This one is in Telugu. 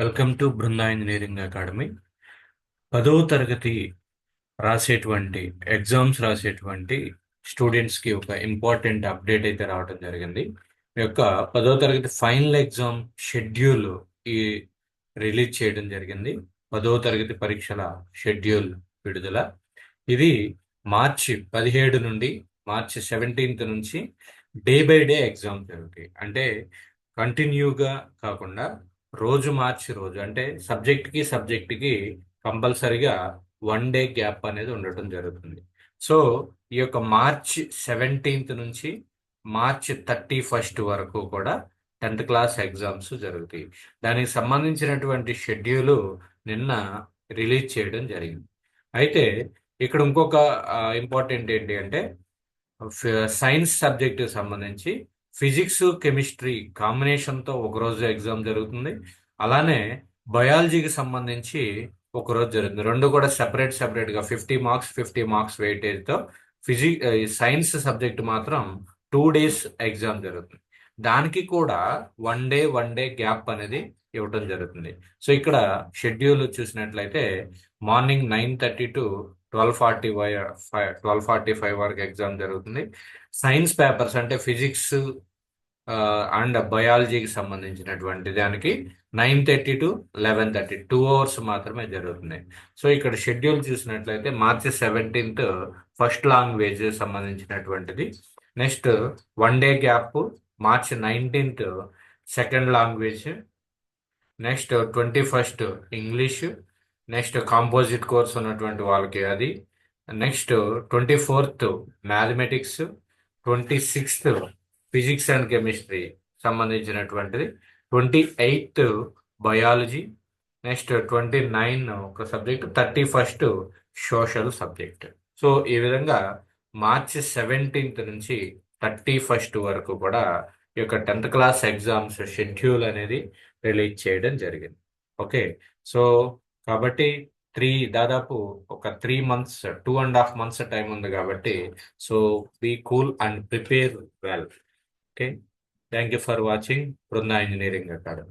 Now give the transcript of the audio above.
Welcome to Brinda engineering academy పదో తరగతి రాసేటువంటి ఎగ్జామ్స్ రాసేటువంటి స్టూడెంట్స్కి ఒక ఇంపార్టెంట్ అప్డేట్ అయితే రావడం జరిగింది మీ యొక్క పదో తరగతి ఫైనల్ ఎగ్జామ్ షెడ్యూల్ ఈ రిలీజ్ చేయడం జరిగింది పదో తరగతి పరీక్షల షెడ్యూల్ విడుదల ఇది మార్చి పదిహేడు నుండి మార్చి సెవెంటీన్త్ నుంచి డే బై డే ఎగ్జామ్ జరుగుతాయి అంటే కంటిన్యూగా కాకుండా రోజు మార్చి రోజు అంటే సబ్జెక్ట్కి సబ్జెక్ట్కి కంపల్సరిగా వన్ డే గ్యాప్ అనేది ఉండటం జరుగుతుంది సో ఈ యొక్క మార్చ్ సెవెంటీన్త్ నుంచి మార్చ్ థర్టీ ఫస్ట్ వరకు కూడా టెన్త్ క్లాస్ ఎగ్జామ్స్ జరుగుతాయి దానికి సంబంధించినటువంటి షెడ్యూలు నిన్న రిలీజ్ చేయడం జరిగింది అయితే ఇక్కడ ఇంకొక ఇంపార్టెంట్ ఏంటి అంటే సైన్స్ సబ్జెక్టు సంబంధించి ఫిజిక్స్ కెమిస్ట్రీ కాంబినేషన్తో ఒకరోజు ఎగ్జామ్ జరుగుతుంది అలానే బయాలజీకి సంబంధించి ఒకరోజు జరుగుతుంది రెండు కూడా సెపరేట్ సెపరేట్గా ఫిఫ్టీ మార్క్స్ ఫిఫ్టీ మార్క్స్ వెయిటేజ్తో ఫిజిక్ సైన్స్ సబ్జెక్ట్ మాత్రం టూ డేస్ ఎగ్జామ్ జరుగుతుంది దానికి కూడా one day one day gap అనేది ఇవ్వటం జరుగుతుంది సో ఇక్కడ షెడ్యూల్ చూసినట్లయితే morning nine thirty to twelve forty five twelve forty five వరకు ఎగ్జామ్ జరుగుతుంది సైన్స్ పేపర్స్ అంటే ఫిజిక్స్ అండ్ బయాలజీకి సంబంధించినటువంటి దానికి nine thirty to eleven thirty two hours మాత్రమే జరుగుతున్నాయి సో ఇక్కడ షెడ్యూల్ చూసినట్లయితే మార్చి సెవెంటీన్త్ ఫస్ట్ లాంగ్వేజ్ సంబంధించినటువంటిది next one day gap March nineteenth second language next twenty first English next composite course ఉన్నటువంటి వాళ్ళకి అది next twenty fourth mathematics twenty sixth physics and chemistry సంబంధించినటువంటిది twenty eighth biology next twenty nine ఒక subject thirty first social subject so ఈ విధంగా మార్చ్ సెవెంటీన్త్ నుంచి థర్టీ ఫస్ట్ వరకు కూడా ఈ యొక్క టెన్త్ క్లాస్ ఎగ్జామ్స్ షెడ్యూల్ అనేది రిలీజ్ చేయడం జరిగింది ఓకే సో కాబట్టి త్రీ దాదాపు ఒక three months two and half months time ఉంది కాబట్టి so be cool and prepare well Okay. Thank you for watching Prudna Engineering Academy.